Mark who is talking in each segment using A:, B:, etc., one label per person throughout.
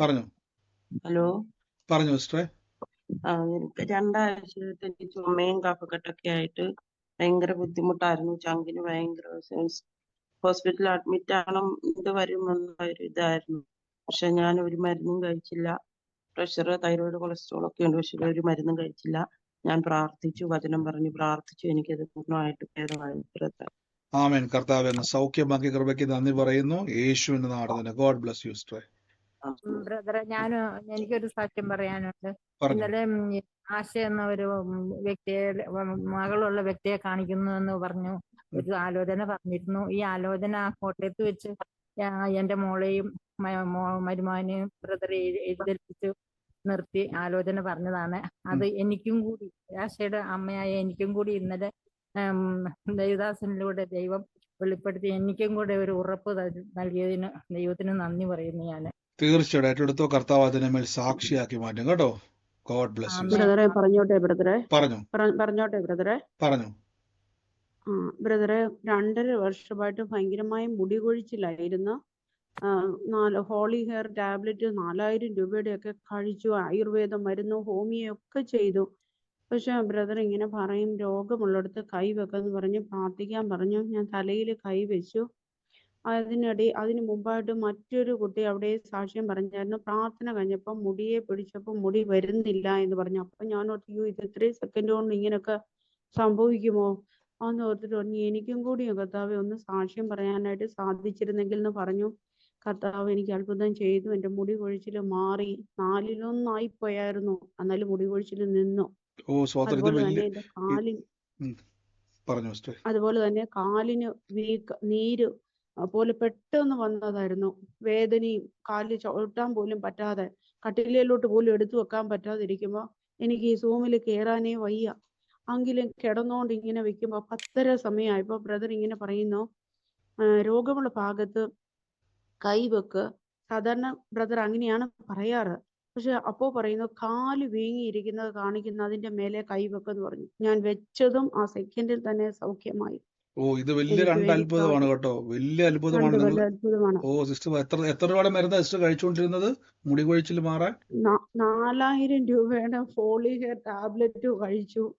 A: പറഞ്ഞു.
B: ഹലോ.
A: പറഞ്ഞോ സിസ്റ്ററെ.
B: എനിക്ക് രണ്ടാഴ്ചയായിട്ട് എനിക്ക് ചുമയും കഫക്കെട്ടൊക്കെ ആയിട്ട് ഭയങ്കര ബുദ്ധിമുട്ടായിരുന്നു. ചങ്കിന് ഭയങ്കര ഹോസ്പിറ്റലിൽ അഡ്മിറ്റ് ആവണം ഇത് വരുമെന്ന ഒരു ഇതായിരുന്നു. പക്ഷെ ഞാൻ ഒരു മരുന്നും കഴിച്ചില്ല. പ്രഷർ തൈറോയിഡ് കൊളസ്ട്രോൾ ഒക്കെ ഉണ്ട്. പക്ഷെ ഒരു മരുന്നും കഴിച്ചില്ല. ഞാൻ പ്രാർത്ഥിച്ചു വചനം പറഞ്ഞു പ്രാർത്ഥിച്ചു. എനിക്കത് പൂർണമായിട്ട് ഭേദമായി.
A: ആമേൻ. സൗഖ്യമാക്കി കൃപയ്ക്ക് നന്ദി പറയുന്നു. യേശുവിന്റെ നാട് തന്നെ. ഗോഡ് ബ്ലസ് യു സിസ്റ്ററെ
C: ബ്രദറെ ഞാൻ എനിക്കൊരു സാക്ഷ്യം പറയാനുണ്ട്. ഇന്നലെ ആശ എന്ന ഒരു വ്യക്തിയെ മകളുള്ള വ്യക്തിയെ കാണിക്കുന്നു എന്ന് പറഞ്ഞു. ഒരു ആലോചന പറഞ്ഞിരുന്നു. ഈ ആലോചന കോട്ടയത്ത് വെച്ച് എന്റെ മോളെയും മരുമാനെയും ബ്രദറെ എഴുതേൽപ്പിച്ചു നിർത്തി ആലോചന പറഞ്ഞതാണ്. അത് എനിക്കും കൂടി ആശയുടെ അമ്മയായ എനിക്കും കൂടി ഇന്നലെ ദൈവദാസനിലൂടെ ദേവദാസനിലൂടെ ദൈവം വെളിപ്പെടുത്തി എനിക്കും കൂടെ ഒരു ഉറപ്പ് നൽകിയതിന് ദൈവത്തിന് നന്ദി പറയുന്നു ഞാൻ
A: തീർച്ചയായിട്ടും ഏറ്റെടുത്തോ കർത്താവ് അതിനെ മേൽ സാക്ഷിയാക്കി മാറ്റും. കേട്ടോ? God bless.
D: ബ്രദറെ പറഞ്ഞോട്ടെ ബ്രദറെ?
A: പറഞ്ഞു.
D: പറ- പറഞ്ഞോട്ടെ ബ്രദറെ?
A: പറഞ്ഞു.
D: ബ്രദറെ രണ്ടര വർഷമായിട്ട് ഭയങ്കരമായ മുടി കൊഴിച്ചിലായിരുന്നു. നാല് ഹോളി ഹെയർ ടാബ്ലറ്റ് നാലായിരം രൂപയുടെ ഒക്കെ കഴിച്ചു. ആയുർവേദം മരുന്ന് ഹോമിയോ ഒക്കെ ചെയ്തു. പക്ഷെ ബ്രദർ ഇങ്ങനെ പറയും രോഗമുള്ളിടത്ത് കൈ വെക്കെന്ന് പറഞ്ഞ് പ്രാർത്ഥിക്കാൻ പറഞ്ഞു. ഞാൻ തലയിൽ കൈ വെച്ചു. അതിനിടെ അതിനു മുമ്പായിട്ട് മറ്റൊരു കുട്ടി അവിടെ സാക്ഷ്യം പറഞ്ഞായിരുന്നു. പ്രാർത്ഥന കഴിഞ്ഞപ്പോൾ മുടിയെ പിടിച്ചപ്പോൾ മുടി വരുന്നില്ല എന്ന് പറഞ്ഞു. അപ്പൊ ഞാൻ ഓർത്തു "അയ്യോ, ഇത് ഇത്രയും സെക്കൻഡ് കൊണ്ട് ഇങ്ങനെയൊക്കെ സംഭവിക്കുമോ? അന്ന് ഓർത്തിട്ട് പറഞ്ഞു എനിക്കും കൂടി കർത്താവെ ഒന്ന് സാക്ഷ്യം പറയാനായിട്ട് സാധിച്ചിരുന്നെങ്കിൽ എന്ന് പറഞ്ഞു. കർത്താവ് എനിക്ക് അത്ഭുതം ചെയ്തു. എന്റെ മുടി കൊഴിച്ചിൽ മാറി. നാലിലൊന്നായി പോയായിരുന്നു. എന്നാലും മുടി കൊഴിച്ചിൽ നിന്നു. അതുപോലെ തന്നെ
A: എന്റെ
D: അതുപോലെ തന്നെ കാലിന് വീക്ക നീര് പോലെ പെട്ടെന്ന് വന്നതായിരുന്നു. വേദനയും കാലിൽ ചവിട്ടാൻ പോലും പറ്റാതെ കട്ടിലിലോട്ട് പോലും എടുത്തു വെക്കാൻ പറ്റാതിരിക്കുമ്പോൾ എനിക്ക് ഈ സൂമിൽ കയറാനേ വയ്യ. എങ്കിലും കിടന്നുകൊണ്ട് ഇങ്ങനെ വെക്കുമ്പോൾ പത്തര സമയമായപ്പോൾ ബ്രദർ ഇങ്ങനെ പറയുന്നു രോഗമുള്ള ഭാഗത്ത് കൈവെക്ക് സാധാരണ ബ്രദർ അങ്ങനെയാണ് പറയാറ്. പക്ഷെ അപ്പോ പറയുന്നു കാൽ വീങ്ങിയിരിക്കുന്നത് കാണിക്കുന്ന അതിന്റെ മേലെ കൈവെക്കെന്ന് പറഞ്ഞു. ഞാൻ വെച്ചതും ആ സെക്കൻഡിൽ തന്നെ സൗഖ്യമായി.
A: ഓ ഇത് വലിയ രണ്ട് അത്ഭുതമാണ് കേട്ടോ. വലിയ അത്ഭുതമാണ് നിങ്ങൾ.
D: അത്ഭുതമാണ്.
A: ഓ സിസ്റ്റർ എത്ര എത്ര രൂപയുടെ മരുന്ന് സിസ്റ്റർ കഴിച്ചുകൊണ്ടിരുന്നത്? മുടി കൊഴിച്ചിൽ മാറാൻ?
D: നാ- നാലായിരം രൂപയുടെ ഫോളി ഹെയർ ടാബ്ലറ്റ് കഴിച്ചു.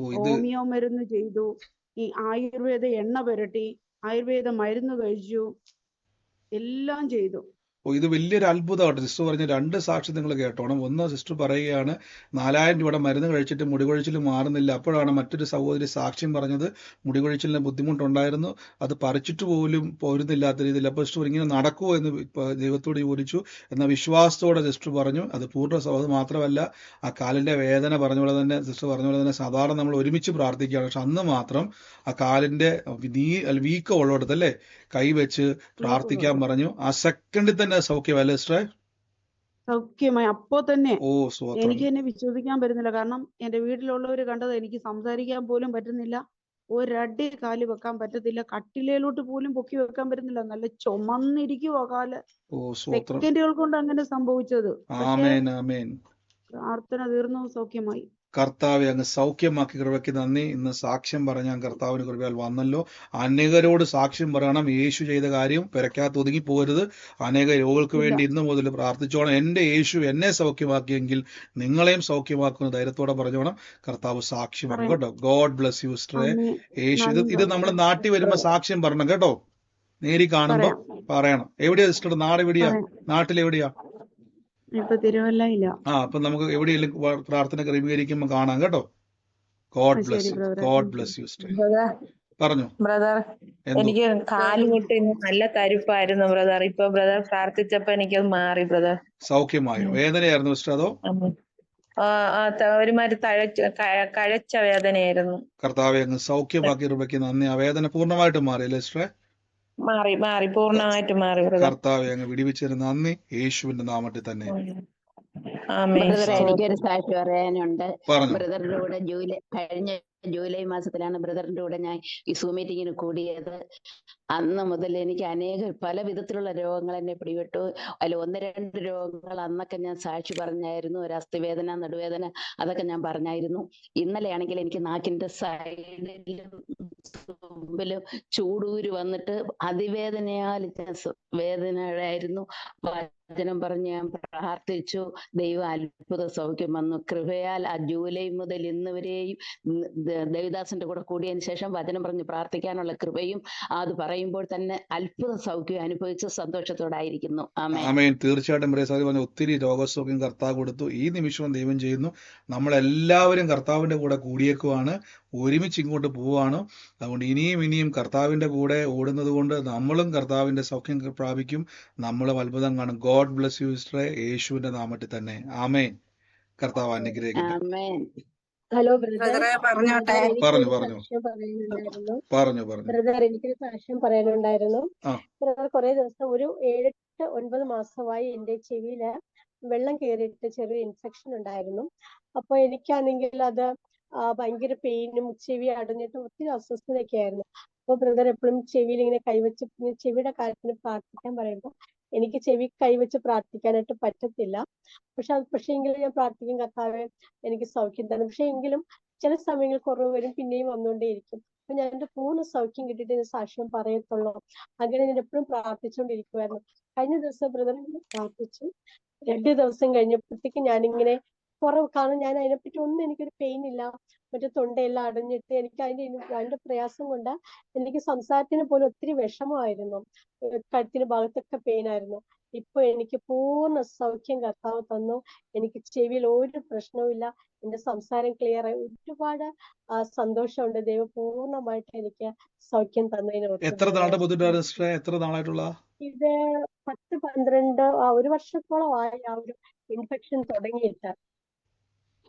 A: ഓ ഇത്
D: ഹോമിയോ മരുന്ന് ചെയ്തു. ഈ ആയുർവേദ എണ്ണ പുരട്ടി. ആയുർവേദ മരുന്ന് കഴിച്ചു. എല്ലാം ചെയ്തു.
A: ഓ ഇത് വലിയൊരു അത്ഭുതമാണ് സിസ്റ്റർ പറഞ്ഞ രണ്ട് സാക്ഷി നിങ്ങൾ കേട്ടോണം. ഒന്ന് സിസ്റ്റർ പറയുകയാണ് നാലായിരം രൂപയുടെ മരുന്ന് കഴിച്ചിട്ട് മുടികൊഴിച്ചിൽ മാറുന്നില്ല. അപ്പോഴാണ് മറ്റൊരു സഹോദരി സാക്ഷ്യം പറഞ്ഞത് മുടികൊഴിച്ചിലിന് ബുദ്ധിമുട്ടുണ്ടായിരുന്നു. അത് പറിച്ചിട്ട് പോലും പോരുന്നില്ലാത്ത രീതിയിൽ. അപ്പോൾ സിസ്റ്റർ ഇങ്ങനെ നടക്കുമോ എന്ന് ദൈവത്തോട് ചോദിച്ചു. എന്ന വിശ്വാസത്തോടെ സിസ്റ്റർ പറഞ്ഞു. അത് പൂർണ സ- മാത്രമല്ല ആ കാലിന്റെ വേദന പറഞ്ഞ പോലെ തന്നെ സിസ്റ്റർ പറഞ്ഞ പോലെ തന്നെ സാധാരണ നമ്മൾ ഒരുമിച്ച് പ്രാർത്ഥിക്കുകയാണ്. പക്ഷെ അന്ന് മാത്രം ആ കാലിന്റെ നീ വീക്കം ഉള്ളിടത്ത് അല്ലേ? കൈവച്ച് പ്രാർത്ഥിക്കാൻ പറഞ്ഞു. ആ സെക്കൻഡിൽ തന്നെ സൗഖ്യമല്ലേ സിസ്റ്ററെ
D: സൗഖ്യമായി. അപ്പോ തന്നെ എനിക്ക് എന്നെ വിശ്വസിക്കാൻ പറ്റുന്നില്ല. കാരണം എന്റെ വീട്ടിലുള്ളവർ കണ്ടത് എനിക്ക് സംസാരിക്കാൻ പോലും പറ്റുന്നില്ല. ഒരടി കാൽ വെക്കാൻ പറ്റത്തില്ല. കട്ടിലയിലോട്ട് പോലും പൊക്കി വെക്കാൻ പറ്റുന്നില്ല. നല്ല ചുമന്നിരിക്കുവോ
A: കാൽ.
D: സെക്കൻഡുകൾ കൊണ്ട് അങ്ങനെ സംഭവിച്ചത്. പ്രാർത്ഥന തീർന്നു സൗഖ്യമായി.
A: കർത്താവെ അങ്ങ് സൗഖ്യമാക്കി കൃപയ്ക്ക് നന്ദി. ഇന്ന് സാക്ഷ്യം പറഞ്ഞാൽ കർത്താവിന് കൃപയാൽ വന്നല്ലോ. അനേകരോട് സാക്ഷ്യം പറയണം. യേശു ചെയ്ത കാര്യം പെരക്കാത്ത ഒതുങ്ങി പോകരുത്. അനേക രോഗികൾക്ക് വേണ്ടി ഇന്ന് മുതൽ പ്രാർത്ഥിച്ചോണം. എന്റെ യേശു എന്നെ സൗഖ്യമാക്കിയെങ്കിൽ നിങ്ങളെയും സൗഖ്യമാക്കുന്ന ധൈര്യത്തോടെ പറഞ്ഞോണം. കർത്താവ് സാക്ഷ്യം പറഞ്ഞു കേട്ടോ? ഗോഡ് ബ്ലസ് യു
D: സ്ട്രേ
A: യേശു ഇത് ഇത് നമ്മൾ നാട്ടിൽ വരുമ്പോൾ സാക്ഷ്യം പറയണം. കേട്ടോ? നേരി
D: കാണുമ്പോൾ
A: പറയണം. എവിടെയാ സിസ്റ്റർ നാട് എവിടെയാ
D: പറയാം
A: നാട്ടിൽ എവിടെയാ
D: ഇപ്പൊ തിരുവല്ലയില്ല
A: ആ അപ്പൊ നമുക്ക് എവിടെയെങ്കിലും പ്രാർത്ഥന ക്രമീകരിക്കുമ്പോ കാണാം കേട്ടോ. God bless you God bless you
E: stay
A: പറഞ്ഞു?
E: ബ്രദർ എനിക്ക് കാലുമുട്ട് ഇന്ന് നല്ല തരിപ്പായിരുന്നു ബ്രദർ ഇപ്പൊ ബ്രദർ പ്രാർത്ഥിച്ചപ്പോ എനിക്കത് മാറി ബ്രദർ
A: സൗഖ്യമായോ? വേദനയായിരുന്നു അതോ?
E: ആ ആ ത- ഒരുമാതിരി കഴച്ച വേദനയായിരുന്നു.
A: കർത്താവെ അങ്ങ് സൗഖ്യമാക്കി രൂപയ്ക്ക് നന്ദി. ആ വേദന പൂർണമായിട്ട് മാറിയല്ലേ സിസ്റ്ററെ
E: മാറി മാറി പൂർണമായിട്ട് മാറി
A: കർത്താവ് അങ്ങ് വിടിവിച്ചതിന് നന്ദി. യേശുവിന്റെ നാമത്തിൽ തന്നെ.
F: എനിക്കൊരു സാക്ഷി പറയാനുണ്ട്. ബ്രദറിന്റെ കൂടെ ജൂലൈ കഴിഞ്ഞ ജൂലൈ മാസത്തിലാണ് ബ്രദറിന്റെ കൂടെ ഞാൻ ഈ സൂ മീറ്റിങ്ങിന് കൂടിയത്. അന്ന് മുതൽ എനിക്ക് അനേക പല വിധത്തിലുള്ള രോഗങ്ങൾ എന്നെ പിടിപെട്ടു. അതിൽ ഒന്ന് രണ്ട് രോഗങ്ങൾ അന്നൊക്കെ ഞാൻ സാക്ഷി പറഞ്ഞായിരുന്നു. ഒരു അസ്ഥിവേദന നടുവേദന അതൊക്കെ ഞാൻ പറഞ്ഞായിരുന്നു. ഇന്നലെയാണെങ്കിൽ എനിക്ക് നാക്കിന്റെ സൈഡിലും മുമ്പിലും ചൂടൂര് വന്നിട്ട് അതിവേദനയാൽ ഞാൻ വേദനയായിരുന്നു. വചനം പറഞ്ഞ് ഞാൻ പ്രാർത്ഥിച്ചു. ദൈവം അത്ഭുത സൗഖ്യം വന്നു. കൃപയാൽ ആ ജൂലൈ മുതൽ ഇന്ന് വരെയും ഉം ദ- ദേവദാസന്റെ കൂടെ കൂടിയതിന് ശേഷം വചനം പറഞ്ഞ് പ്രാർത്ഥിക്കാനുള്ള കൃപയും അത് പറയുമ്പോൾ തന്നെ അത്ഭുത സൗഖ്യം അനുഭവിച്ച് സന്തോഷത്തോടായിരിക്കുന്നു. ആമേൻ.
A: തീർച്ചയായിട്ടും പറഞ്ഞ ഒത്തിരി രോഗസൗഖ്യം കർത്താവ് കൊടുത്തു. ഈ നിമിഷവും ദൈവം ചെയ്യുന്നു. നമ്മളെല്ലാവരും കർത്താവിന്റെ കൂടെ കൂടിയേക്കുവാണ്. ഒരുമിച്ച് ഇങ്ങോട്ട് പോവാണ് അതുകൊണ്ട് ഇനിയും ഇനിയും കർത്താവിന്റെ കൂടെ ഓടുന്നത് കൊണ്ട് നമ്മളും കർത്താവിന്റെ സൗഖ്യം പ്രാപിക്കും. നമ്മളും അത്ഭുതം കാണും. ഗോഡ് ബ്ലസ് യു സിസ്റ്ററെ. യേശുവിന്റെ നാമത്തിൽ തന്നെ. ആമേൻ. കർത്താവ് അനുഗ്രഹിക്കട്ടെ.
F: ആമേൻ.
G: Hello brother.
B: പറഞ്ഞോട്ടെ
A: പറഞ്ഞു, പറഞ്ഞു. പറഞ്ഞു. പറഞ്ഞു
G: ബ്രദർ എനിക്കൊരു സാക്ഷ്യം പറയാനുണ്ടായിരുന്നു. ബ്രദർ കുറെ ദിവസം ഒരു ഏഴെട്ട് ഒൻപത് മാസമായി എന്റെ ചെവിയിൽ വെള്ളം കയറിയിട്ട് ചെറിയ ഇൻഫെക്ഷൻ ഉണ്ടായിരുന്നു. അപ്പൊ എനിക്കാണെങ്കിൽ അത് ഭയങ്കര പെയിനും ചെവി അടഞ്ഞിട്ടും ഒത്തിരി അസ്വസ്ഥതയൊക്കെ ആയിരുന്നു. അപ്പൊ ബ്രദർ എപ്പോഴും ചെവിയിൽ ഇങ്ങനെ കൈവച്ച് ചെവിയുടെ കാര്യത്തിന് പ്രാർത്ഥിക്കാൻ പറയുമ്പോൾ എനിക്ക് ചെവി കൈവച്ച് പ്രാർത്ഥിക്കാനായിട്ട് പറ്റത്തില്ല. പക്ഷെ അത് പക്ഷെ എങ്കിലും ഞാൻ പ്രാർത്ഥിക്കും കർത്താവെ എനിക്ക് സൗഖ്യം തരണം പക്ഷെ എങ്കിലും ചില സമയങ്ങളിൽ കുറവ് വരും പിന്നെയും വന്നുകൊണ്ടേയിരിക്കും. അപ്പൊ ഞാൻ എന്റെ പൂർണ സൗഖ്യം കിട്ടിയിട്ട് ഞാൻ സാക്ഷ്യം പറയത്തുള്ളൂ. അങ്ങനെ ഞാൻ എപ്പോഴും പ്രാർത്ഥിച്ചുകൊണ്ടിരിക്കുമായിരുന്നു കഴിഞ്ഞ ദിവസം ബ്രദർ പ്രാർത്ഥിച്ചു. രണ്ട് ദിവസം കഴിഞ്ഞപ്പോഴത്തേക്ക് ഞാനിങ്ങനെ കുറവ് കാരണം ഞാൻ അതിനെപ്പറ്റി ഒന്നും എനിക്കൊരു പെയിൻ ഇല്ല. മറ്റേ തൊണ്ടയെല്ലാം അടഞ്ഞിട്ട് എനിക്ക് അതിന്റെ അതിന്റെ പ്രയാസം കൊണ്ട് എനിക്ക് സംസാരത്തിന് പോലും ഒത്തിരി വിഷമമായിരുന്നു. കഴുത്തിന് ഭാഗത്തൊക്കെ പെയിൻ ആയിരുന്നു. ഇപ്പൊ എനിക്ക് പൂർണ സൗഖ്യം കർത്താവ് തന്നു. എനിക്ക് ചെവിയിൽ ഒരു പ്രശ്നവുമില്ല എന്റെ സംസാരം ക്ലിയർ ആയി. ഒരുപാട് സന്തോഷമുണ്ട്. ദൈവം പൂർണമായിട്ട് എനിക്ക് സൗഖ്യം തന്നതിന്
A: എത്ര. നാളുടെ എത്ര നാളായിട്ടുള്ള?
G: ഇത് പത്ത് പന്ത്രണ്ട് ഒരു വർഷത്തോളം ആയി ആ ഒരു ഇൻഫെക്ഷൻ തുടങ്ങിയിട്ട്.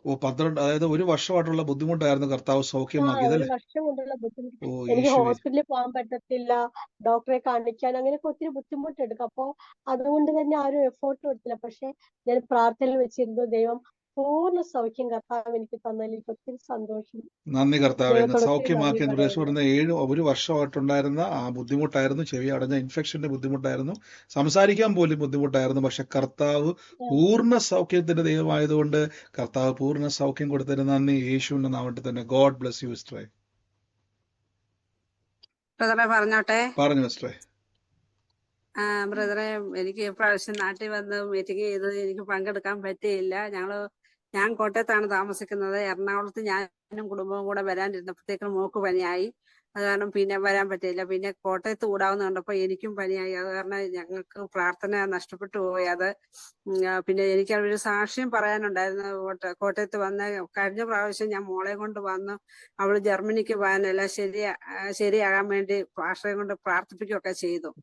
A: ഓ പന്ത്രണ്ട് അതായത് ഒരു വർഷമായിട്ടുള്ള ബുദ്ധിമുട്ടായിരുന്നു കർത്താവ് സൗഖ്യമാക്കിയത്
G: ഒരു
A: അല്ലേ
G: വർഷം കൊണ്ടുള്ള ബുദ്ധിമുട്ട്. എനിക്ക് ഹോസ്പിറ്റലിൽ പോകാൻ പറ്റത്തില്ല ഡോക്ടറെ കാണിക്കാൻ അങ്ങനെയൊക്കെ ഒത്തിരി ബുദ്ധിമുട്ടെടുക്കും അപ്പൊ അതുകൊണ്ട് തന്നെ ആരും എഫോർട്ട് കൊടുത്തില്ല. പക്ഷെ ഞാൻ പ്രാർത്ഥനയിൽ വെച്ചിരുന്നു ദൈവം പൂർണ സൗഖ്യം കർത്താവ് എനിക്ക് തന്നതിൽ എനിക്ക് ഒത്തിരി സന്തോഷം.
A: നന്ദി കർത്താവ്.
G: സൗഖ്യമാക്കി
A: പറഞ്ഞ
G: പറയുന്നു
A: ഏഴ് ഒരു വർഷമായിട്ടുണ്ടായിരുന്ന ആ ബുദ്ധിമുട്ടായിരുന്നു. ചെവി അടഞ്ഞ ഇൻഫെക്ഷന്റെ ബുദ്ധിമുട്ടായിരുന്നു. സംസാരിക്കാൻ പോലും ബുദ്ധിമുട്ടായിരുന്നു. പക്ഷെ കർത്താവ് പൂർണ സൗഖ്യത്തിന്റെ ദൈവമായതുകൊണ്ട് കർത്താവ് പൂർണ സൗഖ്യം കൊടുത്തതിന് നന്ദി. യേശുവിന്റെ നാമത്തിൽ തന്നെ ഗോഡ് ബ്ലസ് യു സിസ്റ്ററെ
H: ബ്രദറെ പറഞ്ഞോട്ടെ?
A: പറഞ്ഞു സിസ്റ്ററെ
H: ആ ബ്രദറെ എനിക്ക് ഇപ്രാവശ്യം നാട്ടിൽ വന്ന് മീറ്റിംഗ് ചെയ്ത് എനിക്ക് പങ്കെടുക്കാൻ പറ്റിയില്ല. ഞങ്ങൾ ഞാൻ കോട്ടയത്താണ് താമസിക്കുന്നത്. എറണാകുളത്ത് ഞാനും കുടുംബവും കൂടെ വരാനിരുന്നപ്പോഴത്തേക്കും മോക്ക് പനിയായി. അത് കാരണം പിന്നെ വരാൻ പറ്റിയില്ല. പിന്നെ കോട്ടയത്ത് കൂടാവുന്ന കണ്ടപ്പോ എനിക്കും പനിയായി. അത് കാരണം ഞങ്ങൾക്ക് പ്രാർത്ഥന നഷ്ടപ്പെട്ടു പോയി അത്. പിന്നെ എനിക്ക് ഒരു സാക്ഷ്യം പറയാനുണ്ടായിരുന്നു. കോട്ട- കോട്ടയത്ത് വന്ന കഴിഞ്ഞ പ്രാവശ്യം ഞാൻ മോളെ കൊണ്ട് വന്നു. അവൾ ജർമ്മനിക്ക് പോകാനല്ല ശരി ശരിയാകാൻ വേണ്ടി ഭാഷയെ കൊണ്ട് പ്രാർത്ഥിപ്പിക്കുകയൊക്കെ ചെയ്തു.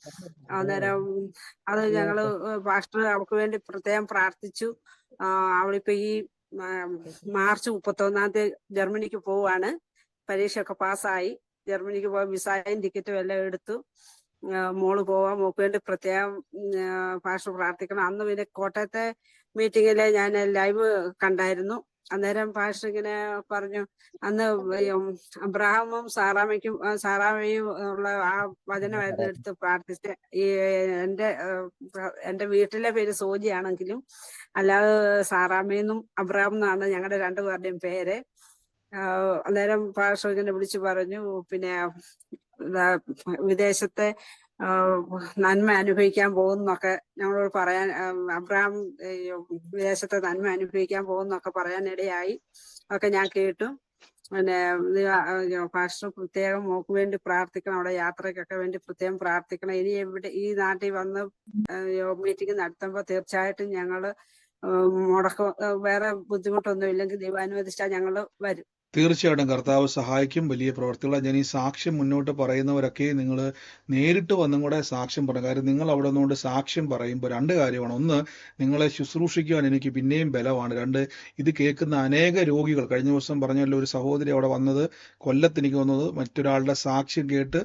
H: അന്നേരം അത് ഞങ്ങൾ പാസ്റ്റർ അവൾക്ക് വേണ്ടി പ്രത്യേകം പ്രാർത്ഥിച്ചു. അവളിപ്പോ ഈ മാർച്ച് മുപ്പത്തൊന്നാം തീയതി ജർമ്മനിക്ക് പോവാണ്. പരീക്ഷയൊക്കെ പാസ്സായി. ജർമ്മനിക്ക് പോകാൻ വിസായും ടിക്കറ്റും എല്ലാം എടുത്തു. മോൾ പോവാൻ മോക്ക് വേണ്ടി പ്രത്യേകം ഭാഷ പ്രാർത്ഥിക്കണം. അന്ന് പിന്നെ കോട്ടയത്തെ മീറ്റിങ്ങിൽ ഞാൻ ലൈവ് കണ്ടായിരുന്നു. അന്നേരം പാഷ ഇങ്ങനെ പറഞ്ഞു അന്ന് അബ്രഹാമും സാറാമയ്ക്കും സാറാമയും ഉള്ള ആ വചനമായിരുന്നു എടുത്ത് പ്രാർത്ഥിച്ച് ഈ എന്റെ എന്റെ വീട്ടിലെ പേര് സോജിയാണെങ്കിലും അല്ലാതെ സാറാമയെന്നും അബ്രഹാം എന്നാണ് ഞങ്ങളുടെ രണ്ടുപേരുടെയും പേര്. അന്നേരം പാഷ ഇങ്ങനെ വിളിച്ചു പറഞ്ഞു പിന്നെ വിദേശത്തെ നന്മ അനുഭവിക്കാൻ പോകുന്നൊക്കെ ഞങ്ങളോട് പറയാൻ അബ്രഹാം ഈ വിദേശത്തെ നന്മ അനുഭവിക്കാൻ പോകുന്നൊക്കെ പറയാനിടയായി. ഒക്കെ ഞാൻ കേട്ടു. പിന്നെ ഭാഷ പ്രത്യേകം മോക്ക് വേണ്ടി പ്രാർത്ഥിക്കണം അവിടെ യാത്രയ്ക്കൊക്കെ വേണ്ടി പ്രത്യേകം പ്രാർത്ഥിക്കണം. ഇനി എവിടെ ഈ നാട്ടിൽ വന്ന് മീറ്റിംഗ് നടത്തുമ്പോൾ തീർച്ചയായിട്ടും ഞങ്ങൾ മുടക്കം വേറെ ബുദ്ധിമുട്ടൊന്നും ഇല്ലെങ്കിൽ ദൈവം അനുവദിച്ചാൽ ഞങ്ങൾ വരും.
A: തീർച്ചയായിട്ടും കർത്താവ് സഹായിക്കും. വലിയ പ്രവർത്തികളാണ് ഞാൻ ഈ സാക്ഷ്യം മുന്നോട്ട് പറയുന്നവരൊക്കെ നിങ്ങൾ നേരിട്ട് വന്നും കൂടെ സാക്ഷ്യം പറയും കാര്യം നിങ്ങൾ അവിടെ നിന്നുകൊണ്ട് സാക്ഷ്യം പറയുമ്പോൾ രണ്ട് കാര്യമാണ്. ഒന്ന് നിങ്ങളെ ശുശ്രൂഷിക്കുവാൻ എനിക്ക് പിന്നെയും ബലമാണ്. രണ്ട് ഇത് കേൾക്കുന്ന അനേക രോഗികൾ. കഴിഞ്ഞ ദിവസം പറഞ്ഞല്ലോ ഒരു സഹോദരി അവിടെ വന്നത് കൊല്ലത്ത് എനിക്ക് വന്നത്. മറ്റൊരാളുടെ സാക്ഷ്യം കേട്ട്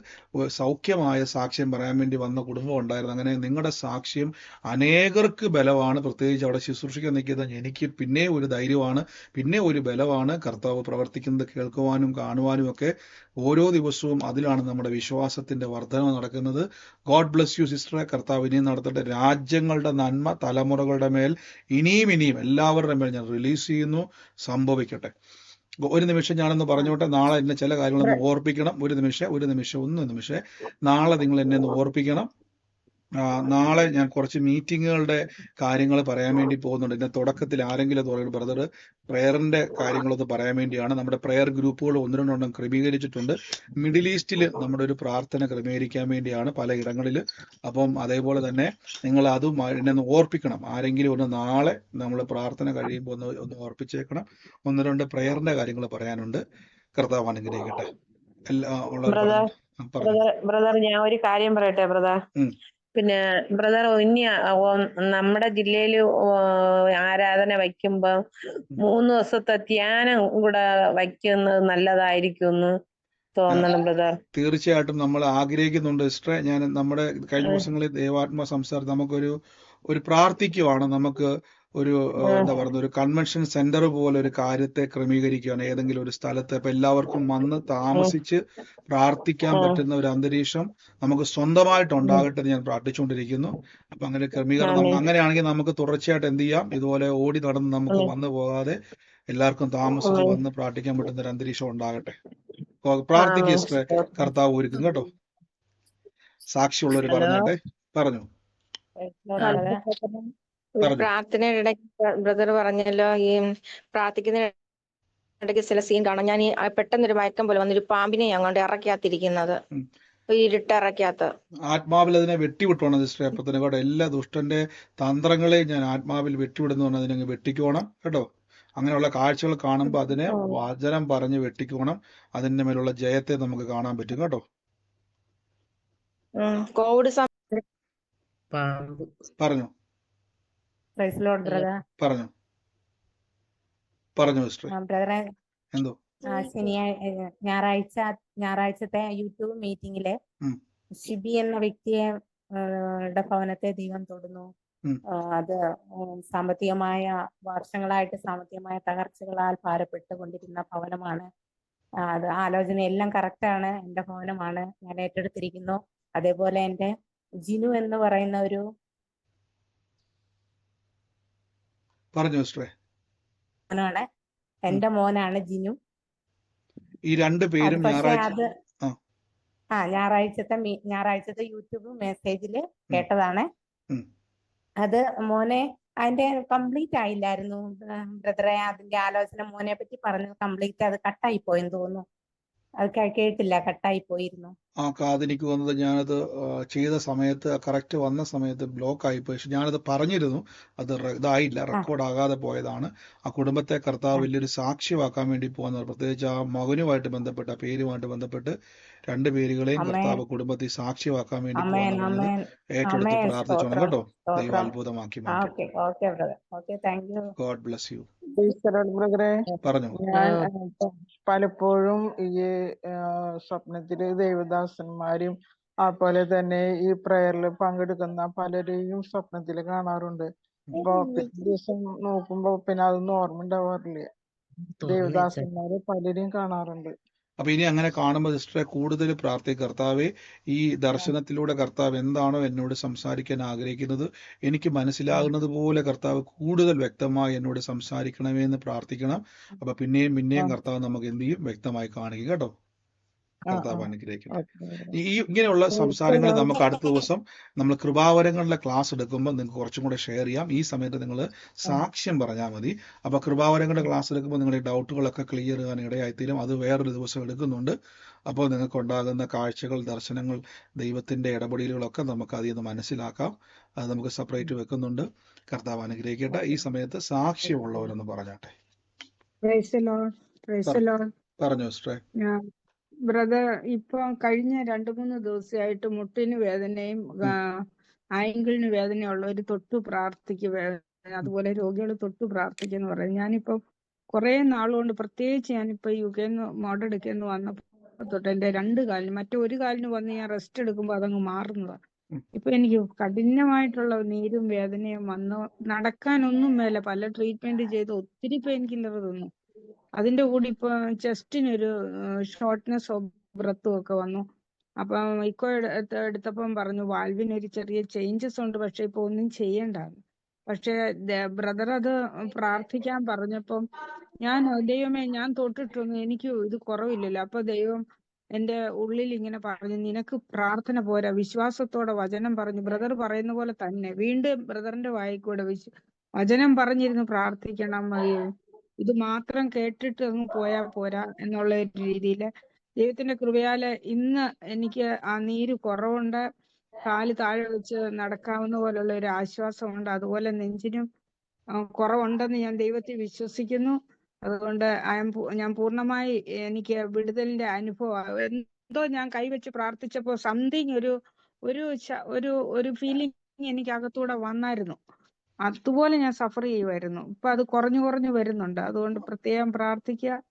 A: സൗഖ്യമായ സാക്ഷ്യം പറയാൻ വേണ്ടി വന്ന കുടുംബം ഉണ്ടായിരുന്നു. അങ്ങനെ നിങ്ങളുടെ സാക്ഷ്യം അനേകർക്ക് ബലമാണ്. പ്രത്യേകിച്ച് അവിടെ ശുശ്രൂഷിക്കാൻ നിൽക്കുന്ന എനിക്ക് പിന്നെ ഒരു ധൈര്യമാണ് പിന്നെ ഒരു ബലമാണ് കർത്താവ് പ്രവർത്തി പ്രവർത്തിക്കുന്നത് കേൾക്കുവാനും കാണുവാനും ഒക്കെ ഓരോ ദിവസവും അതിലാണ് നമ്മുടെ വിശ്വാസത്തിന്റെ വർധന നടക്കുന്നത്. ഗോഡ് ബ്ലസ് യു സിസ്റ്റർ കർത്താവ് ഇനിയും നടത്തട്ടെ. രാജ്യങ്ങളുടെ നന്മ തലമുറകളുടെ മേൽ ഇനിയും ഇനിയും എല്ലാവരുടെ മേൽ ഞാൻ റിലീസ് ചെയ്യുന്നു. സംഭവിക്കട്ടെ. ഒരു നിമിഷം ഞാനൊന്ന് പറഞ്ഞോട്ടെ? നാളെ എന്നെ ചില കാര്യങ്ങളൊന്ന് ഓർപ്പിക്കണം. ഒരു നിമിഷം ഒരു നിമിഷം ഒന്ന് നിമിഷം. നാളെ നിങ്ങൾ എന്നെ ഒന്ന് ഓർപ്പിക്കണം. നാളെ ഞാൻ കുറച്ച് മീറ്റിങ്ങുകളുടെ കാര്യങ്ങൾ പറയാൻ വേണ്ടി പോകുന്നുണ്ട്. എന്റെ തുടക്കത്തിൽ ആരെങ്കിലും പറയുന്നത് ബ്രദർ പ്രയറിന്റെ കാര്യങ്ങളൊന്ന് പറയാൻ വേണ്ടിയാണ്. നമ്മുടെ പ്രെയർ ഗ്രൂപ്പുകൾ ഒന്ന് രണ്ടെണ്ണം ക്രമീകരിച്ചിട്ടുണ്ട്. മിഡിൽ ഈസ്റ്റിൽ നമ്മുടെ ഒരു പ്രാർത്ഥന ക്രമീകരിക്കാൻ വേണ്ടിയാണ് പല ഇടങ്ങളിൽ. അപ്പം അതേപോലെ തന്നെ നിങ്ങൾ അതും എന്നെ ഒന്ന് ഓർപ്പിക്കണം. ആരെങ്കിലും ഒന്ന് നാളെ നമ്മൾ പ്രാർത്ഥന കഴിയുമ്പോൾ ഒന്ന് ഒന്ന് ഓർപ്പിച്ചേക്കണം. ഒന്ന് രണ്ട് പ്രയറിന്റെ കാര്യങ്ങൾ പറയാനുണ്ട്. കർത്താവ് അനുഗ്രഹിക്കട്ടെ. എല്ലാ ഉള്ളവർ
E: ബ്രദർ ഞാൻ ഒരു കാര്യം പറയട്ടെ ബ്രദർ. പിന്നെ ബ്രദർ ഇനി നമ്മുടെ ജില്ലയിൽ ആരാധന വയ്ക്കുമ്പോ മൂന്ന് ദിവസത്തെ ധ്യാനം കൂടെ വയ്ക്കുന്നത് നല്ലതായിരിക്കും എന്ന് തോന്നണം ബ്രദർ
A: തീർച്ചയായിട്ടും നമ്മൾ ആഗ്രഹിക്കുന്നുണ്ട്. സിസ്റ്ററെ ഞാൻ നമ്മുടെ കഴിഞ്ഞ. ദിവസങ്ങളിൽ ദൈവാത്മ സംസാരം നമുക്കൊരു ഒരു പ്രാർത്ഥിക്കുവാണ്. നമുക്ക് ഒരു എന്താ പറയുക ഒരു കൺവെൻഷൻ സെന്റർ പോലെ ഒരു കാര്യത്തെ ക്രമീകരിക്കുകയാണ്. ഏതെങ്കിലും ഒരു സ്ഥലത്ത് ഇപ്പൊ എല്ലാവർക്കും വന്ന് താമസിച്ച് പ്രാർത്ഥിക്കാൻ പറ്റുന്ന ഒരു അന്തരീക്ഷം നമുക്ക് സ്വന്തമായിട്ട് ഉണ്ടാകട്ടെ എന്ന് ഞാൻ പ്രാർത്ഥിച്ചുകൊണ്ടിരിക്കുന്നു. അപ്പൊ അങ്ങനെ ക്രമീകരണം അങ്ങനെയാണെങ്കിൽ നമുക്ക് തുടർച്ചയായിട്ട് എന്ത് ചെയ്യാം? ഇതുപോലെ ഓടി നടന്ന് നമുക്ക്. വന്നു പോകാതെ എല്ലാവർക്കും താമസിച്ച് വന്ന് പ്രാർത്ഥിക്കാൻ പറ്റുന്ന ഒരു അന്തരീക്ഷം ഉണ്ടാകട്ടെ. പ്രാർത്ഥിക്കുക. കർത്താവ് ഒരുക്കും കേട്ടോ. സാക്ഷിയുള്ളവർ. പറഞ്ഞോട്ടെ. പറഞ്ഞു. പറഞ്ഞു.
I: പ്രാർത്ഥനയുടെ ഇടയ്ക്ക് ബ്രദർ പറഞ്ഞല്ലോ ഈ പ്രാർത്ഥിക്കുന്ന ഇടയ്ക്ക് ചില സീൻ കാണാം. ഞാൻ ഈ പെട്ടെന്ന് പെട്ടെന്നൊരു മയക്കം പോലെ വന്നൊരു പാമ്പിനെ അങ്ങോട്ട് ഇരുട്ടിറക്കാത്ത
A: ആത്മാവിൽ അതിനെ വെട്ടിവിട്ടോണം സിസ്റ്റർ അപ്പൊ തന്നെ കേട്ടോ എല്ലാ ദുഷ്ടന്റെ തന്ത്രങ്ങളെയും ഞാൻ ആത്മാവിൽ വെട്ടിവിടുന്നു പറഞ്ഞാൽ അതിനെ വെട്ടിക്കോണം കേട്ടോ. അങ്ങനെയുള്ള കാഴ്ചകൾ കാണുമ്പോൾ അതിനെ വചനം പറഞ്ഞ് വെട്ടിക്കോണം. അതിന്റെ മേലുള്ള ജയത്തെ നമുക്ക് കാണാൻ പറ്റും കേട്ടോ.
I: കോവിഡ് സമയം
A: പറഞ്ഞു. പറഞ്ഞു. പറഞ്ഞു
C: ബ്രദറെ
A: എന്തോ?
C: ശനിയാഴ്ച ഞായറാഴ്ച ഞായറാഴ്ചത്തെ യൂട്യൂബ്
A: മീറ്റിംഗിൽ.
C: ഷിബി എന്ന വ്യക്തിയെ ഭവനത്തെ ദൈവം തൊടുന്നു. അത് സാമ്പത്തികമായ വർഷങ്ങളായിട്ട് സാമ്പത്തികമായ തകർച്ചകളാൽ ഭാരപ്പെട്ടുകൊണ്ടിരുന്ന ഭവനമാണ്. അത് ആലോചന എല്ലാം കറക്റ്റ് ആണ് എന്റെ ഭവനമാണ്. ഞാൻ ഏറ്റെടുത്തിരിക്കുന്നു. അതേപോലെ എന്റെ ജിനു എന്ന് പറയുന്ന ഒരു
A: പറഞ്ഞു സിസ്റ്ററെ.
C: മോനാണ്. എന്റെ മോനാണ് ജിനു.
A: ഈ രണ്ട് പേരും ഞായറാഴ്ച ആ.
C: ഞായറാഴ്ചത്തെ ഞായറാഴ്ചത്തെ യൂട്യൂബ് മെസ്സേജിൽ കേട്ടതാണ്. അത് മോനെ അതിന്റെ കംപ്ലീറ്റ് ആയില്ലായിരുന്നു. ബ്രദറെ അതിന്റെ ആലോചന മോനെ പറ്റി പറഞ്ഞു കംപ്ലീറ്റ് അത് കട്ടായി പോയെന്ന് തോന്നുന്നു. അത് കേട്ടില്ല കട്ടായി പോയിരുന്നു.
A: ആ കാതെനിക്ക് വന്നത് ഞാനത് ചെയ്ത സമയത്ത് കറക്റ്റ് വന്ന സമയത്ത് ബ്ലോക്ക് ആയി പക്ഷെ ഞാനത് പറഞ്ഞിരുന്നു. അത് ഇതായില്ല. റെക്കോർഡ് ആകാതെ പോയതാണ്. ആ കുടുംബത്തെ കർത്താവ് വലിയൊരു സാക്ഷ്യമാക്കാൻ വേണ്ടി പോകുന്നത് പ്രത്യേകിച്ച് ആ മകനുമായിട്ട് ബന്ധപ്പെട്ട ആ പേരുമായിട്ട് ബന്ധപ്പെട്ട് രണ്ട് പേരുകളെയും. കർത്താവ് കുടുംബത്തിൽ സാക്ഷ്യമാക്കാൻ വേണ്ടി പോകുന്നത് ഏറ്റെടുത്ത് പ്രാർത്ഥിച്ചോണം കേട്ടോ. ദൈവം അത്ഭുതമാക്കി മാറ്റും
C: okay okay brother. Okay thank you.
A: God bless you പറഞ്ഞു
J: പലപ്പോഴും ഈ സ്വപ്നത്തിൽ ദേവദാസന്മാരും അതുപോലെ തന്നെ ഈ പ്രയറിൽ പങ്കെടുക്കുന്ന പലരെയും സ്വപ്നത്തിൽ കാണാറുണ്ട്. അപ്പൊ പിറ്റേ ദിവസം നോക്കുമ്പോ പിന്നെ അതൊന്നും ഓർമ്മ ഉണ്ടാവാറില്ല. ദേവദാസന്മാര് പലരെയും കാണാറുണ്ട്.
A: അപ്പൊ ഇനി അങ്ങനെ കാണുമ്പോൾ സിസ്റ്ററെ കൂടുതൽ പ്രാർത്ഥി കർത്താവെ ഈ ദർശനത്തിലൂടെ കർത്താവ് എന്താണോ എന്നോട് സംസാരിക്കാൻ ആഗ്രഹിക്കുന്നത് എനിക്ക് മനസ്സിലാകുന്നത് പോലെ കർത്താവ് കൂടുതൽ വ്യക്തമായി എന്നോട് സംസാരിക്കണമേ എന്ന് പ്രാർത്ഥിക്കണം. അപ്പൊ പിന്നെയും പിന്നെയും. കർത്താവ് നമുക്ക് എന്ത് ചെയ്യും? വ്യക്തമായി കാണിക്കും കേട്ടോ. കർത്താവ്. അനുഗ്രഹിക്കട്ടെ. ഈ ഇങ്ങനെയുള്ള സംസാരങ്ങൾ നമുക്ക് അടുത്ത ദിവസം നമ്മൾ കൃപാവരങ്ങളുടെ ക്ലാസ് എടുക്കുമ്പോൾ നിങ്ങൾക്ക് കുറച്ചും കൂടെ ഷെയർ ചെയ്യാം. ഈ സമയത്ത് നിങ്ങൾ സാക്ഷ്യം പറഞ്ഞാൽ മതി. അപ്പൊ കൃപാവരങ്ങളുടെ ക്ലാസ് എടുക്കുമ്പോൾ നിങ്ങളുടെ ഡൗട്ടുകളൊക്കെ ക്ലിയർ ചെയ്യാൻ ഇടയായിത്തീരും അത് വേറൊരു ദിവസം എടുക്കുന്നുണ്ട്. അപ്പോൾ നിങ്ങൾക്ക് ഉണ്ടാകുന്ന കാഴ്ചകൾ ദർശനങ്ങൾ ദൈവത്തിന്റെ ഇടപെടലുകളൊക്കെ നമുക്ക് അതിൽ നിന്ന് മനസ്സിലാക്കാം. അത് നമുക്ക് സെപ്പറേറ്റ് വെക്കുന്നുണ്ട്. കർത്താവ് അനുഗ്രഹിക്കട്ടെ. ഈ സമയത്ത് സാക്ഷ്യമുള്ളവരെന്ന് പറഞ്ഞാട്ടെ. പറഞ്ഞു
D: ബ്രദർ ഇപ്പൊ കഴിഞ്ഞ രണ്ട് മൂന്ന് ദിവസമായിട്ട് മുട്ടിന് വേദനയും ആങ്കിളിന് വേദനയുള്ളവർ തൊട്ടു പ്രാർത്ഥിക്കുക അതുപോലെ രോഗികൾ തൊട്ടു പ്രാർത്ഥിക്കുന്നു പറയും ഞാനിപ്പോ കുറെ നാളുകൊണ്ട് പ്രത്യേകിച്ച് ഞാനിപ്പോ യു മോഡൽ മോഡെടുക്കെന്ന് വന്നപ്പോ തൊട്ട് എന്റെ രണ്ട് കാലിന് മറ്റേ ഒരു കാലിന് വന്ന് ഞാൻ റെസ്റ്റ് എടുക്കുമ്പോൾ അതങ്ങ്
A: മാറുന്നതാണ്.
D: ഇപ്പൊ എനിക്ക് കഠിനമായിട്ടുള്ള നീരും വേദനയും വന്നു നടക്കാനൊന്നും മേല പല ട്രീറ്റ്മെന്റ് ചെയ്ത് ഒത്തിരി പെയിൻ കില്ലർ തന്നു
K: അതിന്റെ കൂടെ ഇപ്പൊ ചെസ്റ്റിനൊരു ഷോർട്ട്നെസ് ഓഫ് ബ്രത്തും ഒക്കെ വന്നു. അപ്പം ഇക്കോ എടുത്ത എടുത്തപ്പം പറഞ്ഞു വാൽവിന് ഒരു ചെറിയ ചേഞ്ചസ് ഉണ്ട് പക്ഷെ ഇപ്പൊ ഒന്നും ചെയ്യണ്ടാന്ന്. പക്ഷെ ബ്രദർ അത് പ്രാർത്ഥിക്കാൻ പറഞ്ഞപ്പം ഞാൻ ദൈവമേ ഞാൻ തൊട്ടിട്ടൊന്നും എനിക്ക് ഇത് കുറവില്ലല്ലോ. അപ്പൊ ദൈവം എന്റെ ഉള്ളിൽ ഇങ്ങനെ പറഞ്ഞു നിനക്ക് പ്രാർത്ഥന പോരാ വിശ്വാസത്തോടെ വചനം പറഞ്ഞു. ബ്രദർ പറയുന്ന പോലെ തന്നെ വീണ്ടും ബ്രദറിന്റെ വായിക്കൂടെ വിശ്വ വചനം പറഞ്ഞിരുന്നു പ്രാർത്ഥിക്കണം ഇത് മാത്രം കേട്ടിട്ട് അങ്ങ് പോയാ പോരാ എന്നുള്ള രീതിയിൽ ദൈവത്തിന്റെ കൃപയാൽ ഇന്ന് എനിക്ക് ആ നീര് കുറവുണ്ട്. കാൽ താഴെ വെച്ച് നടക്കാവുന്ന പോലുള്ള ഒരു ആശ്വാസമുണ്ട്. അതുപോലെ നെഞ്ചിനും കുറവുണ്ടെന്ന് ഞാൻ ദൈവത്തിൽ വിശ്വസിക്കുന്നു. അതുകൊണ്ട് ഞാൻ പൂർണമായി എനിക്ക് വിടുതലിന്റെ അനുഭവം. എന്തോ ഞാൻ കൈവച്ച് പ്രാർത്ഥിച്ചപ്പോൾ സംതിങ് ഒരു ഒരു ഒരു ഒരു ഫീലിംഗ് എനിക്ക് അകത്തൂടെ വന്നായിരുന്നു. അതുപോലെ ഞാൻ സഫർ ചെയ്യുമായിരുന്നു ഇപ്പൊ അത് കുറഞ്ഞു കുറഞ്ഞു വരുന്നുണ്ട്. അതുകൊണ്ട് പ്രത്യേകം പ്രാർത്ഥിക്കുക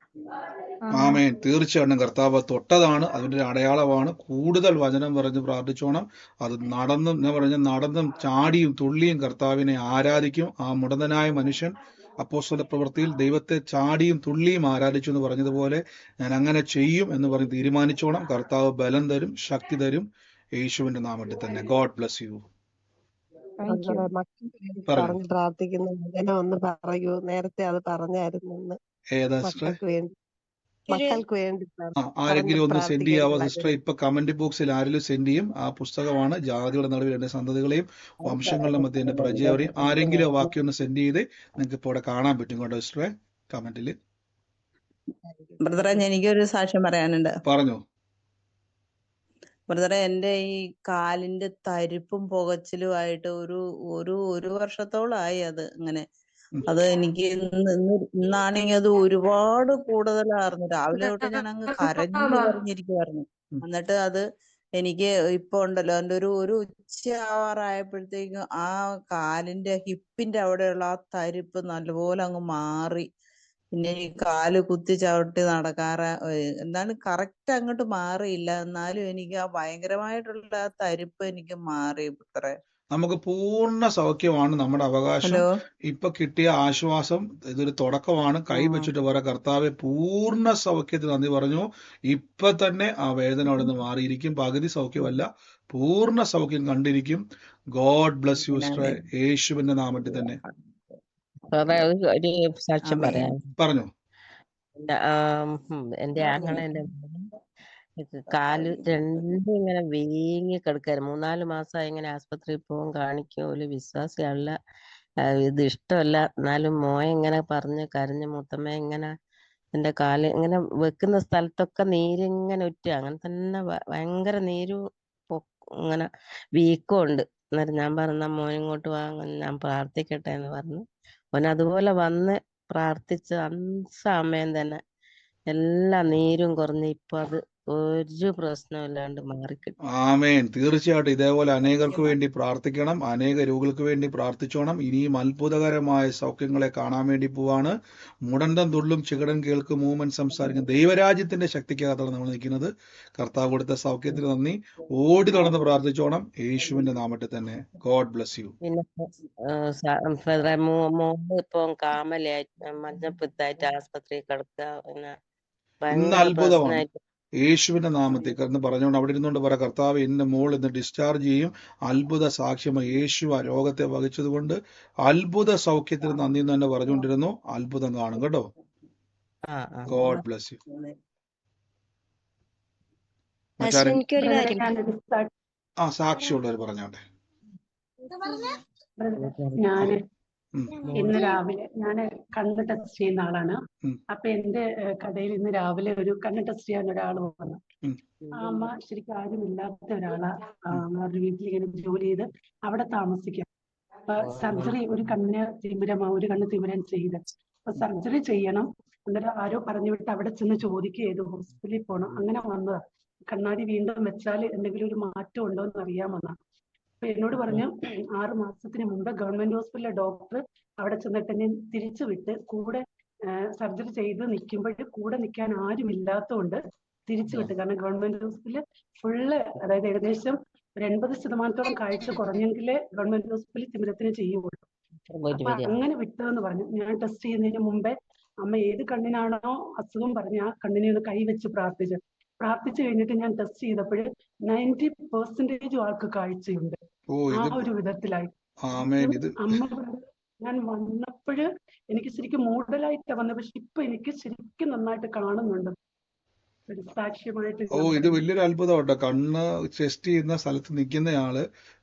A: ആമേ തീർച്ചയായിട്ടും കർത്താവ് തൊട്ടതാണ് അതിന്റെ ഒരു അടയാളമാണ്. കൂടുതൽ വചനം പറഞ്ഞ് പ്രാർത്ഥിച്ചോണം. അത് നടന്നും ഞാൻ പറഞ്ഞ നടന്നും ചാടിയും തുള്ളിയും കർത്താവിനെ ആരാധിക്കും. ആ മുടന്തനായ മനുഷ്യൻ അപ്പോസ്വല പ്രവൃത്തിയിൽ ദൈവത്തെ ചാടിയും തുള്ളിയും ആരാധിച്ചു എന്ന് പറഞ്ഞതുപോലെ ഞാൻ അങ്ങനെ ചെയ്യും എന്ന് പറഞ്ഞ് തീരുമാനിച്ചോണം. കർത്താവ് ബലം തരും ശക്തി തരും. യേശുവിന്റെ നാമത്തിൽ തന്നെ. God bless U.
K: താങ്ക്
L: മക്കളെ
A: പറഞ്ഞു.
L: പറഞ്ഞ് പ്രാർത്ഥിക്കുന്ന. വചനം ഒന്ന് പറയൂ. നേരത്തെ അത് പറഞ്ഞായിരുന്നു മക്കൾക്ക് വേണ്ടി. മക്കൾക്ക് വേണ്ടി
A: ആരെങ്കിലും ഒന്ന് സെൻഡ് ചെയ്യാവോ സിസ്റ്റർ ഇപ്പൊ കമന്റ് ബോക്സിൽ ആരെങ്കിലും സെൻഡ് ചെയ്യും. ആ പുസ്തകമാണ് ജാതിയുടെ നടുവിൽ എന്റെ സന്തതികളെയും വംശങ്ങളുടെ മധ്യ എന്റെ പ്രജയവരെയും ആരെങ്കിലും ആ വാക്യം ഒന്ന് സെൻഡ് ചെയ്ത് നിങ്ങൾക്ക് ഇപ്പൊ ഇവിടെ കാണാൻ പറ്റും കേട്ടോ സിസ്റ്ററെ കമന്റിൽ
M: ബ്രദറെ എനിക്കൊരു സാക്ഷ്യം പറയാനുണ്ട്.
A: പറഞ്ഞു.
M: ബ്രദറെ എന്റെ ഈ കാലിന്റെ തരിപ്പും പുകച്ചിലുമായിട്ട് ഒരു ഒരു ഒരു വർഷത്തോളായി അത് അങ്ങനെ അത് എനിക്ക് ഇന്ന് ഇന്ന് ഇന്നാണെങ്കിൽ അത് ഒരുപാട് കൂടുതലായിരുന്നു രാവിലെ തൊട്ട് ഞാൻ അങ്ങ് കരഞ്ഞു
A: പറഞ്ഞിരിക്കുമായിരുന്നു.
M: എന്നിട്ട് അത് എനിക്ക് ഇപ്പൊ ഉണ്ടല്ലോ എന്റെ ഒരു ഒരു ഉച്ചയാവാറായപ്പോഴത്തേക്കും ആ കാലിന്റെ ഹിപ്പിന്റെ അവിടെയുള്ള ആ തരിപ്പ് നല്ലപോലെ അങ്ങ് മാറി. പിന്നെ ഈ കാൽ കുത്തി ചവിട്ടി നടക്കാറ എന്നാലും എന്താണ് കറക്റ്റ് അങ്ങോട്ട് മാറിയില്ല. എന്നാലും എനിക്ക് ആ ഭയങ്കരമായിട്ടുള്ള ആ തരിപ്പ് എനിക്ക് മാറി ഇത്രേ
A: നമുക്ക് പൂർണ സൗഖ്യമാണ് നമ്മുടെ അവകാശം. ഇപ്പൊ കിട്ടിയ ആശ്വാസം ഇതൊരു തുടക്കമാണ്. കൈ വെച്ചിട്ട് പറ കർത്താവെ പൂർണ സൗഖ്യത്തിന് നന്ദി പറഞ്ഞു. ഇപ്പൊ തന്നെ ആ വേദന അവിടെ നിന്ന് മാറിയിരിക്കും. പകുതി സൗഖ്യമല്ല പൂർണ സൗഖ്യം കണ്ടിരിക്കും. ഗോഡ് ബ്ലസ് യു യേശുവിന്റെ നാമത്തിൽ തന്നെ.
F: ഒരു സാക്ഷ്യം പറയാം.
A: പറഞ്ഞു.
F: എന്റെ ആങ്ങളെ എന്റെ കാൽ രണ്ടും ഇങ്ങനെ വീങ്ങി കിടക്കാറ് മൂന്നാൽ മാസമായി ഇങ്ങനെ ആസ്പത്രിയിൽ പോകും കാണിക്കും ഒരു വിശ്വാസിയല്ല. ഇത് ഇഷ്ടമല്ല. എന്നാലും മോയെ ഇങ്ങനെ പറഞ്ഞ് കരഞ്ഞ് മുത്തമ്മ ഇങ്ങനെ എന്റെ കാൽ ഇങ്ങനെ വെക്കുന്ന സ്ഥലത്തൊക്കെ നീരിങ്ങനെ ഉറ്റ. അങ്ങനെ തന്നെ ഭയങ്കര നീര് ഇങ്ങനെ വീക്കമുണ്ട് എന്നിട്ട് ഞാൻ പറഞ്ഞ മോൻ ഇങ്ങോട്ട് വാ ഞാൻ പ്രാർത്ഥിക്കട്ടെ എന്ന് പറഞ്ഞു. അവൻ അതുപോലെ വന്ന് പ്രാർത്ഥിച്ച് അന്സമയം തന്നെ എല്ലാ നീരും കുറഞ്ഞ് ഇപ്പൊ അത് ഒരു പ്രശ്നമില്ലാണ്ട് മാറിക്കിട്ടും.
A: ആമേൻ. തീർച്ചയായിട്ടും ഇതേപോലെ അനേകർക്ക് വേണ്ടി പ്രാർത്ഥിക്കണം. അനേക രോഗികൾക്ക് വേണ്ടി പ്രാർത്ഥിച്ചോണം. ഇനിയും അത്ഭുതകരമായ സൗഖ്യങ്ങളെ കാണാൻ വേണ്ടി പോവാണ്. മുടന്തം തുള്ളും ചികടൻ കേൾക്കും മൂമൻ സംസാരിക്കും. ദൈവരാജ്യത്തിന്റെ ശക്തിക്കകത്താണ് നമ്മൾ നിൽക്കുന്നത്. കർത്താവ് കൊടുത്ത സൗഖ്യത്തിന് നന്ദി. ഓടി നടന്ന് പ്രാർത്ഥിച്ചോണം. യേശുവിന്റെ നാമത്തിൽ തന്നെ. God bless you.
F: പിന്നെ മോൾ ഇപ്പൊ കാമലായിട്ട് മഞ്ഞപ്പിത്തായിട്ട് ആസ്പത്രിയിൽ കിടക്കുക
A: ഇന്ന് അത്ഭുതമാണ്. യേശുവിന്റെ നാമത്തിൽ എന്ന് പറഞ്ഞുകൊണ്ട് അവിടെ ഇരുന്നുകൊണ്ട് പറ കർത്താവ് എന്റെ മോൾ ഇന്ന് ഡിസ്ചാർജ് ചെയ്യും. അത്ഭുത സാക്ഷ്യമായി യേശു ആ രോഗത്തെ വഹിച്ചതുകൊണ്ട് അത്ഭുത സൗഖ്യത്തിന് നന്ദി എന്ന് തന്നെ പറഞ്ഞുകൊണ്ടിരുന്നു. അത്ഭുതം കാണും കേട്ടോ. ഗോഡ് ബ്ലസ് യു ആ സാക്ഷിയുള്ളവർ പറഞ്ഞോട്ടെ.
N: ഇന്ന് രാവിലെ ഞാൻ കണ്ണ് ടെസ്റ്റ് ചെയ്യുന്ന ആളാണ്. അപ്പൊ എന്റെ കടയിൽ ഇന്ന് രാവിലെ ഒരു കണ്ണ് ടെസ്റ്റ് ചെയ്യാൻ ഒരാൾ വന്നു. ആ അമ്മ ശരിക്കും ആരുമില്ലാത്ത ഒരാളാ. ആ, അവരുടെ വീട്ടിൽ ഇങ്ങനെ ജോലി ചെയ്ത് അവിടെ താമസിക്കാം. അപ്പൊ സർജറി ഒരു കണ്ണിന് തിമിരമാ ഒരു കണ്ണ് തിമിരം ചെയ്ത്. അപ്പൊ സർജറി ചെയ്യണം. അന്നേരം ആരോ പറഞ്ഞു വിട്ട് അവിടെ ചെന്ന് ചോദിക്കുക ഏത് ഹോസ്പിറ്റലിൽ പോകണം അങ്ങനെ വന്നതാ. കണ്ണാടി വീണ്ടും വെച്ചാൽ എന്തെങ്കിലും ഒരു മാറ്റം ഉണ്ടോ എന്ന് അറിയാമെന്നാണ് എന്നോട് പറഞ്ഞു ആറ് മാസത്തിന് മുമ്പ് ഗവൺമെന്റ് ഹോസ്പിറ്റലിലെ ഡോക്ടർ അവിടെ ചെന്നിട്ട് എന്നെ തിരിച്ചു വിട്ട് കൂടെ സർജറി ചെയ്ത് നിൽക്കുമ്പോൾ കൂടെ നിൽക്കാൻ ആരും ഇല്ലാത്തതുകൊണ്ട് തിരിച്ചു വിട്ടു. കാരണം ഗവൺമെന്റ് ഹോസ്പിറ്റലിൽ ഫുള്ള് അതായത് ഏകദേശം ഒരു എൺപത് ശതമാനത്തോളം കാഴ്ച കുറഞ്ഞെങ്കിലേ ഗവൺമെന്റ് ഹോസ്പിറ്റലിൽ തിമിരത്തിന് ചെയ്യുള്ളൂ അപ്പൊ അങ്ങനെ വിട്ടതെന്ന് പറഞ്ഞു. ഞാൻ ടെസ്റ്റ് ചെയ്യുന്നതിന് മുമ്പേ അമ്മ ഏത് കണ്ണിനാണോ അസുഖം പറഞ്ഞ് ആ കണ്ണിനെ ഒന്ന് കൈവച്ച് പ്രാർത്ഥിച്ചു പ്രാർത്ഥിച്ചു കഴിഞ്ഞിട്ട് ഞാൻ ടെസ്റ്റ് ചെയ്തപ്പോൾ നയന്റി പെർസെന്റേജും ആൾക്ക് കാഴ്ചയുണ്ട്.
A: ഓ
N: ആ ഒരു വിധത്തിലായി.
A: ആമേൻ ഇത്
N: അമ്മ ഞാൻ വന്നപ്പോഴ് എനിക്ക് ശരിക്കും മോഡലായിട്ട് വന്നത്. പക്ഷെ ഇപ്പൊ എനിക്ക് ശരിക്കും നന്നായിട്ട് കാണുന്നുണ്ട്. സാക്ഷ്യമായിട്ട്
A: ഓ ഇത് വലിയൊരു അത്ഭുതം കേട്ടോ കണ്ണ് ചെസ്റ്റ് ചെയ്യുന്ന സ്ഥലത്ത് നിൽക്കുന്നയാൾ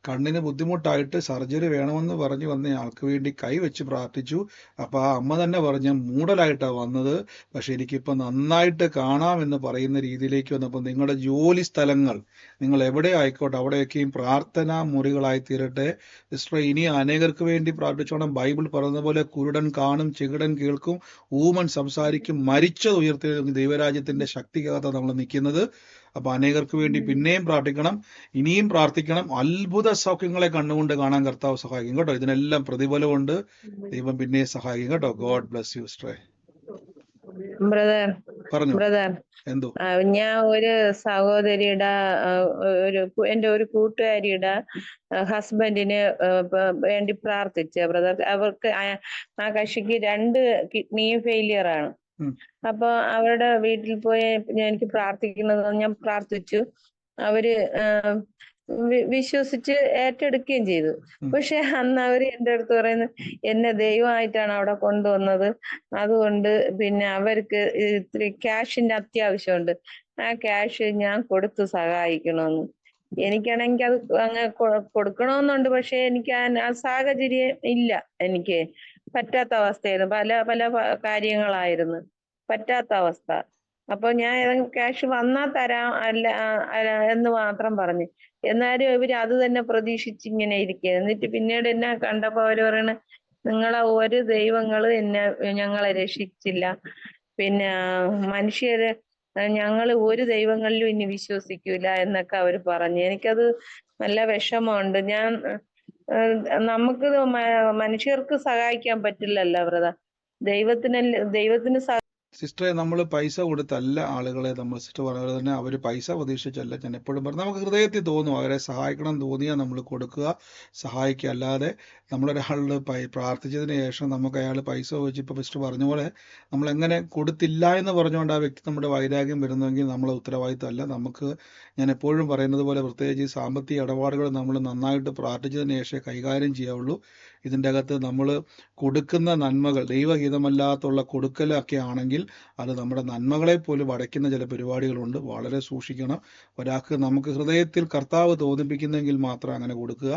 A: കണ്ണിന് ബുദ്ധിമുട്ടായിട്ട് സർജറി വേണമെന്ന് പറഞ്ഞു വന്ന ആൾക്ക് വേണ്ടി കൈവച്ച് പ്രാർത്ഥിച്ചു. അപ്പൊ ആ അമ്മ തന്നെ പറഞ്ഞ മൂടലായിട്ടാണ് വന്നത്. പക്ഷെ എനിക്കിപ്പോ നന്നായിട്ട് കാണാമെന്ന് പറയുന്ന രീതിയിലേക്ക് വന്നപ്പോൾ നിങ്ങളുടെ ജോലി സ്ഥലങ്ങൾ നിങ്ങൾ എവിടെ ആയിക്കോട്ടെ അവിടെയൊക്കെയും പ്രാർത്ഥനാ മുറികളായി തീരട്ടെ. സിസ്റ്റർ ഇനി അനേകർക്ക് വേണ്ടി പ്രാർത്ഥിച്ചോണം. ബൈബിൾ പറയുന്ന പോലെ കുരുടൻ കാണും ചെകിടൻ കേൾക്കും ഊമൻ സംസാരിക്കും. മരിച്ചത് ഉയർത്തി ദൈവരാജ്യത്തിന്റെ ശക്തിക്കകത്താണ് നമ്മൾ നിൽക്കുന്നത് അപ്പൊ അനേകർക്ക് വേണ്ടി പിന്നെയും പ്രാർത്ഥിക്കണം ഇനിയും പ്രാർത്ഥിക്കണം. അത്ഭുത സൗഖ്യങ്ങളെ കണ്ണുകൊണ്ട് കാണാൻ കർത്താവ് സഹായിക്കും കേട്ടോ. ഇതിനെല്ലാം പ്രതിഫലമുണ്ട്. ദൈവം പിന്നെയും സഹായിക്കും കേട്ടോ. ഗോഡ് ബ്ലസ് യു സ്ട്രേ
E: ബ്രദർ
A: പറഞ്ഞു?
E: ബ്രദർ
A: എന്തോ?
E: ഞാൻ ഒരു സഹോദരിയുടെ ഒരു എന്റെ ഒരു കൂട്ടുകാരിയുടെ ഹസ്ബൻഡിന് വേണ്ടി പ്രാർത്ഥിച്ച ബ്രദർ. അവർക്ക് ആ- കക്ഷിക്ക് രണ്ട് കിഡ്നിയും ഫെയിലിയർ ആണ്. അപ്പൊ അവരുടെ വീട്ടിൽ പോയി ഞാൻ എനിക്ക് പ്രാർത്ഥിക്കുന്നത് ഞാൻ പ്രാർത്ഥിച്ചു. അവർ വിശ്വസിച്ച് ഏറ്റെടുക്കുകയും ചെയ്തു. പക്ഷെ അന്ന് അവർ എന്റെ അടുത്ത് പറയുന്നത് എന്നെ ദൈവമായിട്ടാണ് അവിടെ കൊണ്ടുവന്നത്. അതുകൊണ്ട് പിന്നെ അവർക്ക് ഇത്തിരി ക്യാഷിന്റെ അത്യാവശ്യമുണ്ട്. ആ ക്യാഷ് ഞാൻ കൊടുത്ത് സഹായിക്കണമെന്ന്. എനിക്കാണെങ്കിൽ അത് അങ്ങ് കൊടുക്കണമെന്നുണ്ട്. പക്ഷെ എനിക്ക് ആ സാഹചര്യം ഇല്ല എനിക്ക്. പറ്റാത്ത അവസ്ഥയായിരുന്നു. പല പല കാര്യങ്ങളായിരുന്നു. പറ്റാത്ത അവസ്ഥ. അപ്പൊ ഞാൻ ഏതെങ്കിലും ക്യാഷ് വന്നാ തരാം അല്ല എന്ന് മാത്രം പറഞ്ഞു. എന്നാലും ഇവർ അത് തന്നെ പ്രതീക്ഷിച്ച് ഇങ്ങനെ ഇരിക്കുക എന്നിട്ട് പിന്നീട് എന്നെ കണ്ടപ്പോ അവർ പറയണ നിങ്ങളെ ഒരു ദൈവങ്ങൾ എന്നെ ഞങ്ങളെ രക്ഷിച്ചില്ല. പിന്നെ മനുഷ്യര് ഞങ്ങൾ ഒരു ദൈവങ്ങളിലും ഇനി വിശ്വസിക്കൂല എന്നൊക്കെ അവർ പറഞ്ഞു. എനിക്കത് നല്ല വിഷമമുണ്ട്. ഞാൻ നമുക്ക് മനുഷ്യർക്ക് സഹായിക്കാൻ പറ്റില്ലല്ലോ വ്രത. ദൈവത്തിനല്ല ദൈവത്തിന്
A: സിസ്റ്ററെ നമ്മൾ പൈസ കൊടുത്തല്ല ആളുകളെ നമ്മൾ സിസ്റ്റർ പറഞ്ഞ പോലെ തന്നെ അവർ പൈസ പ്രതീക്ഷിച്ചല്ല ഞാൻ എപ്പോഴും പറഞ്ഞു നമുക്ക് ഹൃദയത്തിൽ തോന്നും അവരെ സഹായിക്കണം തോന്നിയാൽ നമ്മൾ കൊടുക്കുക സഹായിക്കുക. അല്ലാതെ നമ്മളൊരാളുടെ പൈ പ്രാർത്ഥിച്ചതിന് ശേഷം നമുക്ക് അയാൾ പൈസ വെച്ച് ഇപ്പോൾ സിസ്റ്റർ പറഞ്ഞ പോലെ നമ്മൾ എങ്ങനെ കൊടുത്തില്ല എന്ന് പറഞ്ഞുകൊണ്ട് ആ വ്യക്തി നമ്മുടെ വൈരാഗ്യം വരുന്നെങ്കിൽ നമ്മളെ ഉത്തരവാദിത്തമല്ല. നമുക്ക് ഞാൻ എപ്പോഴും പറയുന്നത് പോലെ പ്രത്യേകിച്ച് സാമ്പത്തിക ഇടപാടുകൾ നമ്മൾ നന്നായിട്ട് പ്രാർത്ഥിച്ചതിന് ശേഷമേ കൈകാര്യം ചെയ്യാവുള്ളൂ. ഇതിന്റെ അകത്ത് നമ്മൾ കൊടുക്കുന്ന നന്മകൾ ദൈവഹിതമല്ലാത്തുള്ള കൊടുക്കലൊക്കെ ആണെങ്കിൽ അത് നമ്മുടെ നന്മകളെ പോലും അടയ്ക്കുന്ന ചില പരിപാടികളുണ്ട്. വളരെ സൂക്ഷിക്കണം. ഒരാൾക്ക് നമുക്ക് ഹൃദയത്തിൽ കർത്താവ് തോന്നിപ്പിക്കുന്നെങ്കിൽ മാത്രം അങ്ങനെ കൊടുക്കുക.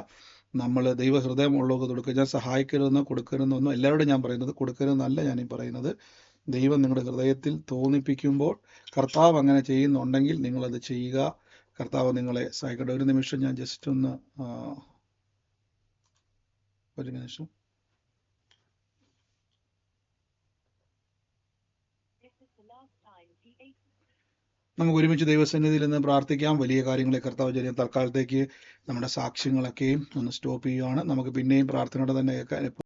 A: നമ്മൾ ദൈവഹൃദയമുള്ളവർക്ക് കൊടുക്കുക. ഞാൻ സഹായിക്കരുതെന്നോ കൊടുക്കരുതെന്നൊന്നും എല്ലാവരോടും ഞാൻ പറയുന്നത് കൊടുക്കരുതെന്നല്ല ഞാൻ ഈ പറയുന്നത്. ദൈവം നിങ്ങളുടെ ഹൃദയത്തിൽ തോന്നിപ്പിക്കുമ്പോൾ കർത്താവ് അങ്ങനെ ചെയ്യുന്നുണ്ടെങ്കിൽ നിങ്ങളത് ചെയ്യുക. കർത്താവ് നിങ്ങളെ സഹായിക്കട്ടെ. ഒരു നിമിഷം ഞാൻ ജസ്റ്റ് ഒന്ന് ഒരു നിമിഷം നമുക്ക് ഒരുമിച്ച് ദൈവസന്നിധിയിൽ നിന്ന് പ്രാർത്ഥിക്കാം. വലിയ കാര്യങ്ങളെ കർത്താവ് ചെയ്യാം തൽക്കാലത്തേക്ക് നമ്മുടെ സാക്ഷ്യങ്ങളൊക്കെയും ഒന്ന് സ്റ്റോപ്പ് ചെയ്യുവാണ്. നമുക്ക് പിന്നെയും പ്രാർത്ഥനയോടെ തന്നെ